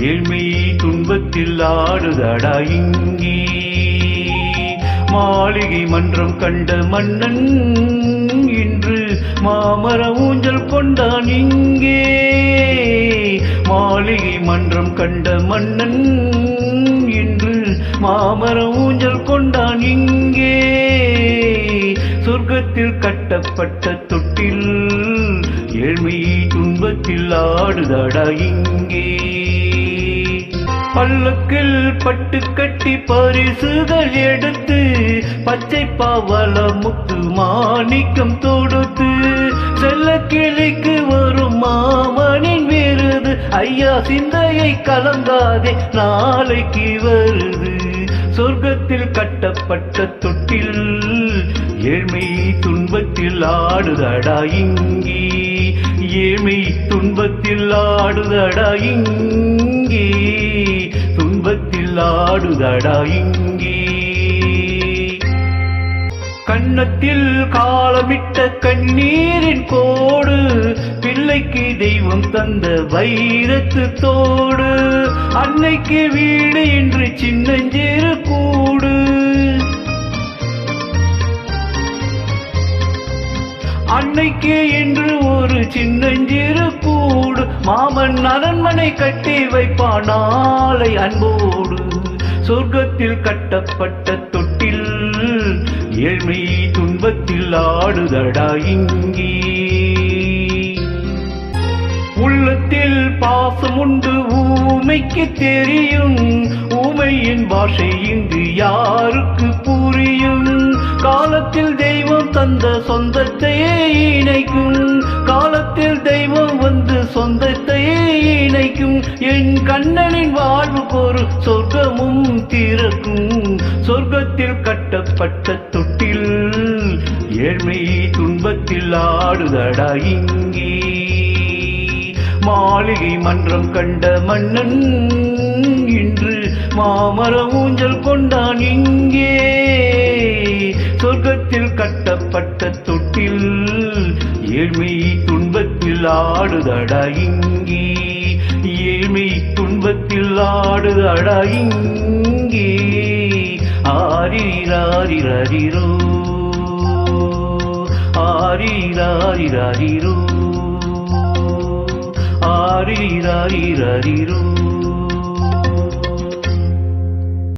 ஏழ்மை துன்பத்தில் ஆடுதடா இங்கே. மாளிகை மன்றம் கண்ட மன்னன் இன்று மாமர ஊஞ்சல் கொண்டான் இங்கே. மாளிகை மன்றம் கண்ட மன்னன் இன்று மாமர ஊஞ்சல் கொண்டான் இங்கே. சொர்க்கத்தில் கட்டப்பட்ட தொட்டில் ஏழ்மை துன்பத்தில் ஆடுதடா இங்கே. பல்லக்கில் பட்டு கட்டி பரிசுகள் எடுத்து பச்சை பாவல முத்து மாணிக்கம் தொடுத்து செல்ல கிளிக்கு வரும் மாமனின் விருது. ஐயா சிந்தையை கலங்காதே நாளைக்கு வருது. சொர்க்கத்தில் கட்டப்பட்ட தொட்டில் ஏழ்மை துன்பத்தில் ஆடுதடா இங்கே. ஏழ்மை துன்பத்தில் ஆடுதடா இங்கே. ஆடுதடா இங்கே. கண்ணத்தில் காலமிட்ட கண்ணீரின் கோடு பிள்ளைக்கு தெய்வம் தந்த வைரத்து தோடு. அன்னைக்கு வீடு என்று சின்னஞ்சிறு கூடு அன்னைக்கு என்று ஒரு சின்னஞ்சிறு கூடு. மாமன் அரண்மனை கட்டி வைப்பான் நாளை அன்போடு. சொர்க்கத்தில் கட்டப்பட்ட தொட்டில் ஏழ்மை துன்பத்தில் ஆடுதடா இங்கே. உள்ளத்தில் பாசம் உண்டு ஊமைக்கு தெரியும். ஊமையின் பாஷை இங்கு யாருக்கு புரியும்? காலத்தில் தெய்வம் தந்த சொந்தத்தையே என் கண்ணனின் வாழ்வுக்கு ஒரு சொர்க்கமும் திறக்கும். சொர்க்கத்தில் கட்டப்பட்ட தொட்டில் ஏழ்மை துன்பத்தில் ஆடுதடா இங்கே. மாளிகை மன்றம் கண்ட மன்னன் இன்று மாமர ஊஞ்சல் கொண்டான் இங்கே. சொர்க்கத்தில் கட்டப்பட்ட தொட்டில் ஏழ்மை துன்பத்தில் ஆடுதடா இங்கே. ஏழ்மை துன்பத்தில் ஆடு அடாயிங்கே ஆரிராரிரோ ஆரிராரிரோ ஆரிராரிரோ